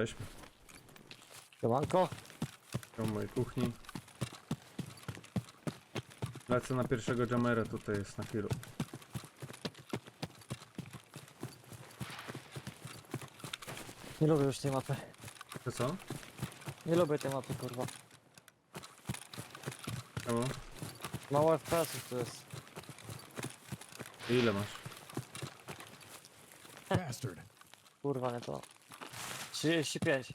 Weźmy. Siemanko. Do mojej kuchni. Lecę na pierwszego jamera, tutaj jest na chwilę. Nie lubię już tej mapy. To co? Nie lubię tej mapy, kurwa. Czemu? Mało FPS-ów tu jest. I Ile masz? Bastard. Kurwa, nie to. 35.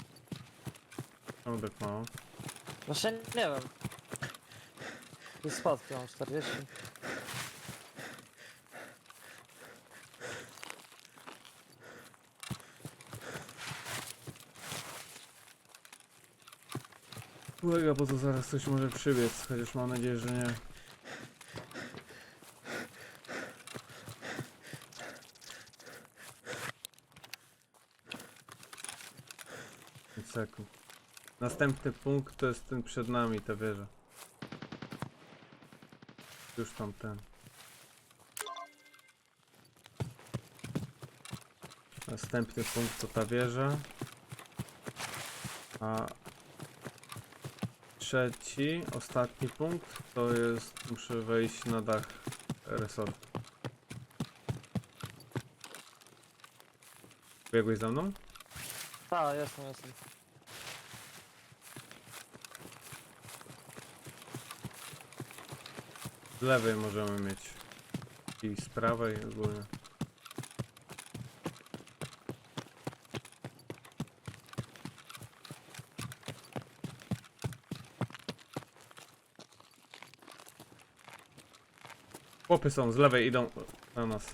Czemu tak mało? Właśnie nie wiem. Tu spadki mam 40. Uwaga, bo to zaraz coś może przybiec, chociaż mam nadzieję, że nie. Sekund. Następny punkt to jest ten przed nami, ta wieża. Już tam ten. Następny punkt to ta wieża. A trzeci, ostatni punkt to jest, muszę wejść na dach resortu. Biegłeś za mną? Tak, jestem, jestem. Z lewej możemy mieć i z prawej ogólnie. Chłopy są z lewej, idą na nas.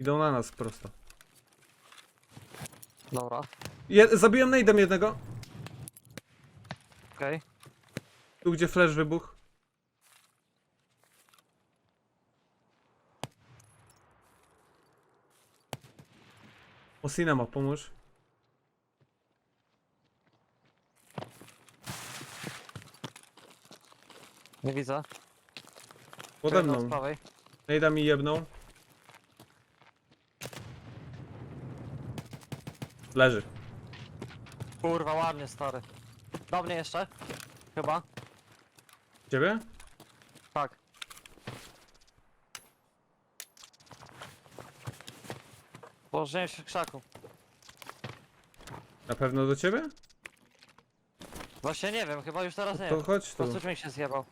Idą na nas prosto. Dobra. Je zabiłem najdem jednego. Okej. Tu gdzie flash wybuchł. Osina ma pomóż. Nie widzę. Pode Jedno Z mną. prawej. Nejda mi jebną. Leży. Kurwa, ładnie, stary. Do mnie jeszcze? Chyba? Ciebie? Tak. Położyłem się w krzaku. Na pewno do ciebie? Właśnie nie wiem, chyba już teraz nie To wiem. chodź Po tu. prostu mi się zjebał.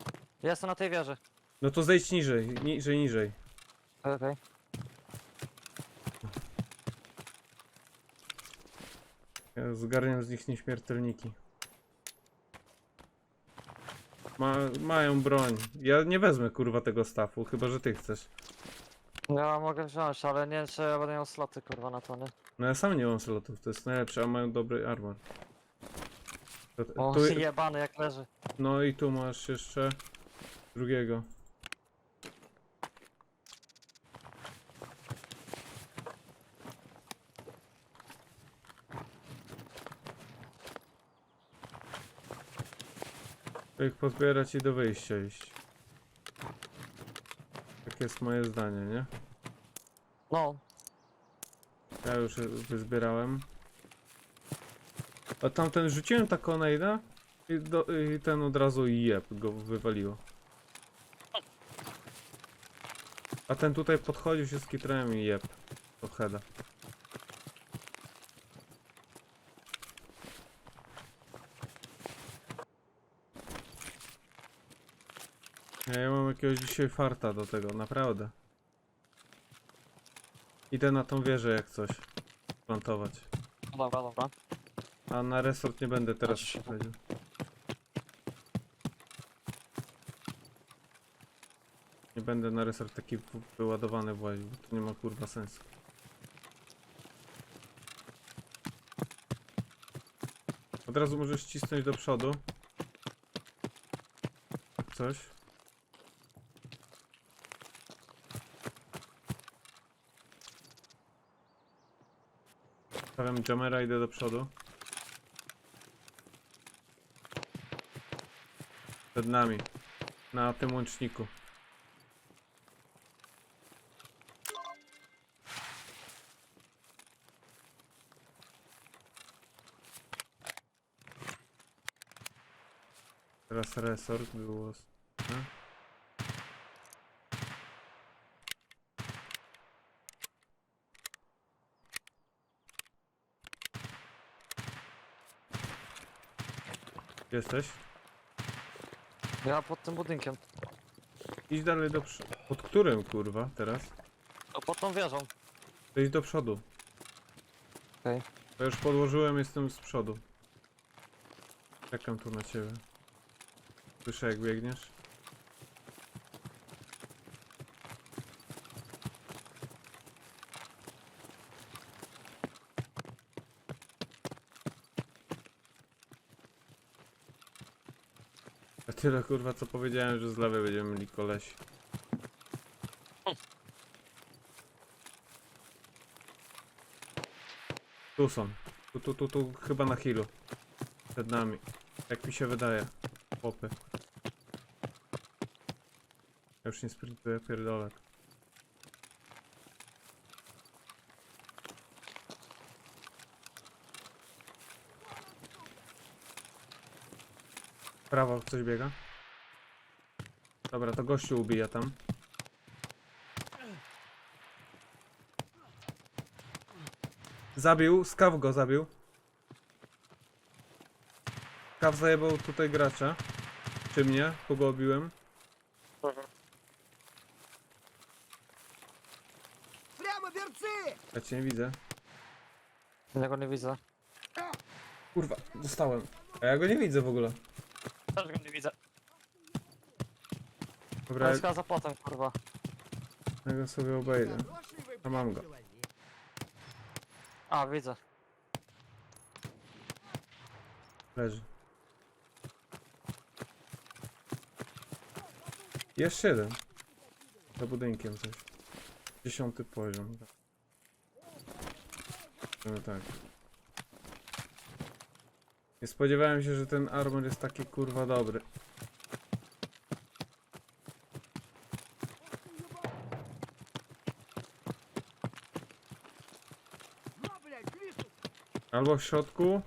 Jestem na tej wieży. No to zejdź niżej, niżej, niżej. Okej. Ja zgarniam z nich nieśmiertelniki. Ma, mają broń. Ja nie wezmę kurwa tego stafu, chyba że ty chcesz. Ja mogę wziąć, ale nie wiem, czy ja będę miał sloty, kurwa, na to, nie? No ja sam nie mam slotów, to jest najlepsze, a mają dobry armor. To, O, tu, jebany jak leży. no i tu masz jeszcze drugiego. Ich pozbierać i do wyjścia iść. Tak jest moje zdanie, nie? No, Ja już wyzbierałem. A tamten rzuciłem taką najda i, do, i ten od razu jeb go wywaliło. A ten tutaj podchodził się z kitrem i jeb. Do heada. Ja, ja mam jakiegoś dzisiaj farta do tego, naprawdę. Idę na tą wieżę jak coś. Plantować. no dobra, dobra. A na resort nie będę teraz Patrz. przechodził. Nie będę na resort taki w- wyładowany właził, bo to nie ma kurwa sensu. Od razu możesz cisnąć do przodu. Jak Coś. Stawiam jamera, idę do przodu. Przed nami. Na tym łączniku. Teraz resort było. Hmm? Jesteś? Ja pod tym budynkiem. Idź dalej do przodu. Pod którym kurwa teraz? O, pod tą wieżą. To idź do przodu. Okej. To już podłożyłem, jestem z przodu. Czekam tu na ciebie. Słyszę jak biegniesz. A tyle kurwa co powiedziałem, że z lewej będziemy mieli kolesi. Tu są. Tu, tu, tu, tu, chyba na healu. Przed nami. Jak mi się wydaje. Popy. Ja już nie sprintuję, pierdolek. Prawo, coś biega. Dobra, to gościu ubija tam. Zabił, skaw go zabił. Skaw zajebał tutaj gracza. Czy mnie? Kogo obiłem? Прямо берцы! Ja cię nie widzę. Ja go nie widzę. Kurwa, dostałem. A ja go nie widzę w ogóle. też go nie widzę. Dobra, Dobra, kurwa. ja go sobie obejdę. A mam go. A, widzę. Leży. Jeszcze jeden. Za budynkiem coś. Dziesiąty poziom. No tak. Nie spodziewałem się, że ten armor jest taki kurwa dobry. На, блядь, вижу! Albo w środku,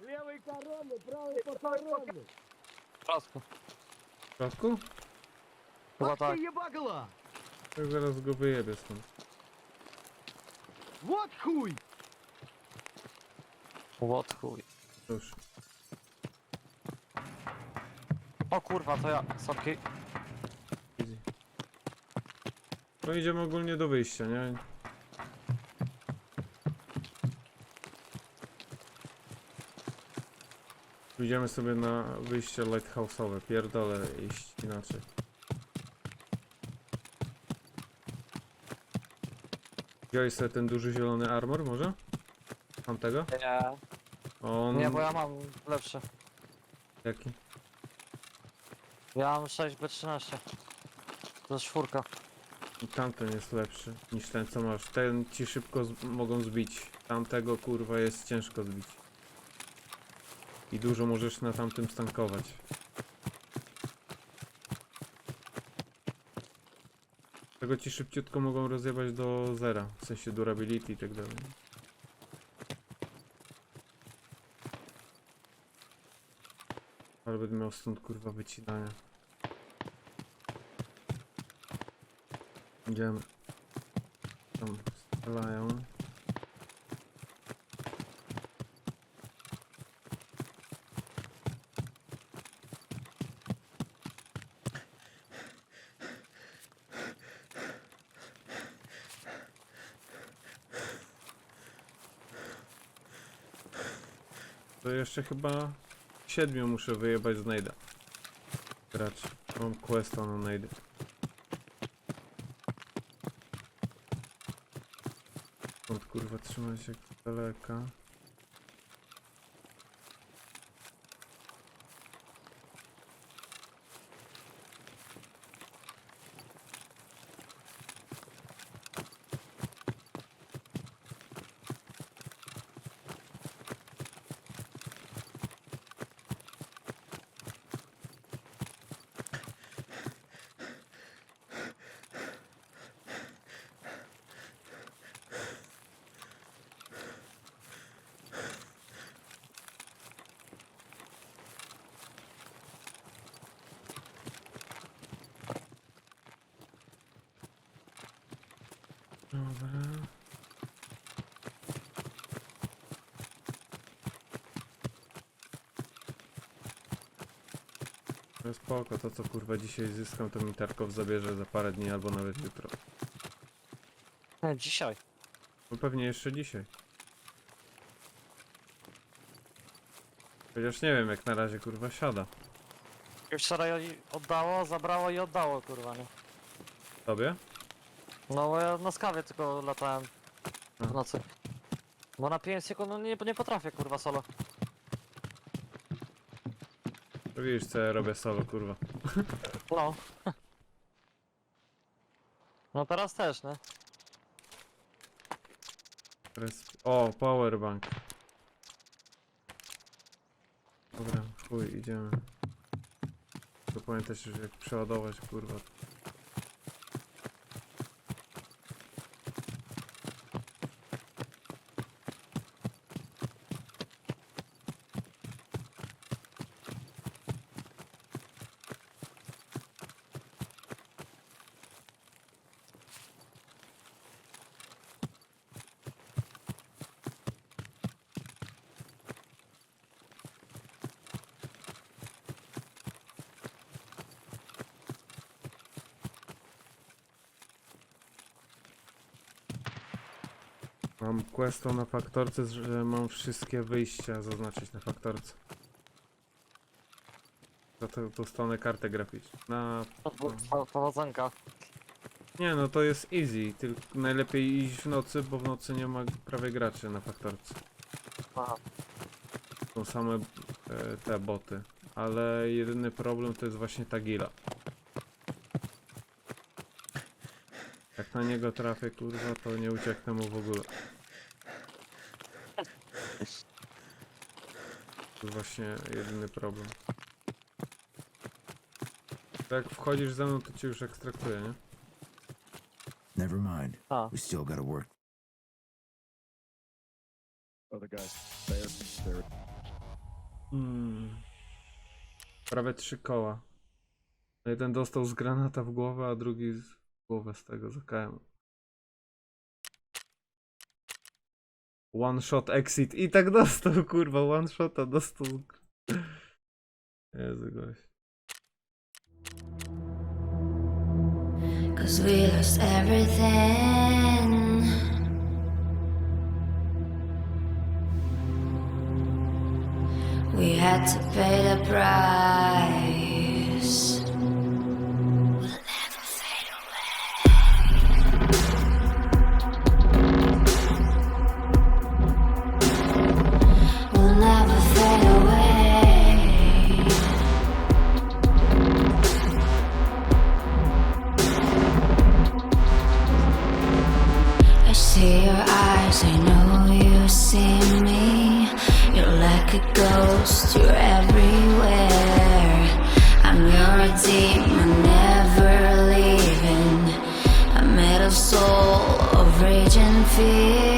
Левый коронный, правый похоронный! W środku. w środku? Chyba Ах tak. ты ебагала! To zaraz go wyjebię stąd. Вот хуй! What chuj. Już. O kurwa, to ja. Sorki. Easy. No idziemy ogólnie do wyjścia, nie? Idziemy sobie na wyjście lighthouse'owe. Pierdolę iść inaczej. Wziąłeś sobie ten duży zielony armor może? Mam tego? Nie. On... Nie, bo ja mam lepszy. Jaki? Ja mam 6B13. To jest czwórka. I Tamten jest lepszy niż ten co masz. Ten ci szybko z mogą zbić. Tamtego kurwa jest ciężko zbić. I dużo możesz na tamtym stankować. Tego ci szybciutko mogą rozjebać do zera. W sensie durability i tak dalej. Ale będę miał stąd kurwa wycinania. Idziemy. Tam strzelają. To jeszcze chyba siedmiu muszę wyjebać z Nejda. Gracz. Mam questa na Nejdy. Skąd kurwa trzymać się daleka? Dobra. No spoko, to co kurwa dzisiaj zyskam, to mi Tarkow zabierze za parę dni albo nawet jutro. Nie, dzisiaj. No pewnie jeszcze dzisiaj. Chociaż nie wiem jak na razie kurwa siada. Już wczoraj oddało, zabrało i oddało, kurwa, nie? Tobie? No bo ja na skawie tylko latałem w nocy. Bo na 5 sekund no nie, nie potrafię, kurwa, solo. Widzisz co ja robię solo kurwa. No. No teraz też, nie? O, powerbank. Dobra, chuj, idziemy. To pamiętać już jak przeładować kurwa. Mam questo na faktorce, że mam wszystkie wyjścia zaznaczyć na faktorce. Za to dostanę kartę graficzną. Na... Po- Powodzonka. Nie no, to jest easy, tylko najlepiej iść w nocy, bo w nocy nie ma prawie graczy na faktorce. Aha. Są same e, te boty. Ale jedyny problem to jest właśnie ta gila. Jak na niego trafię, kurwa, to nie ucieknę mu w ogóle. Jest właśnie jedyny problem. Tak jak wchodzisz ze mną, to cię już ekstraktuje, nie? Never mind. A, We still gotta work. Other guys, there, there. Mm. Prawie trzy koła. Jeden dostał z granata w głowę, a drugi z głowę z tego z AKM. One shot exit i tak dostał, kurwa, one shota dostał. Jezu gość. Cause we lost everything. We had to pay the price. A ghost, you're everywhere. I'm your demon, never leaving. A metal soul of rage and fear.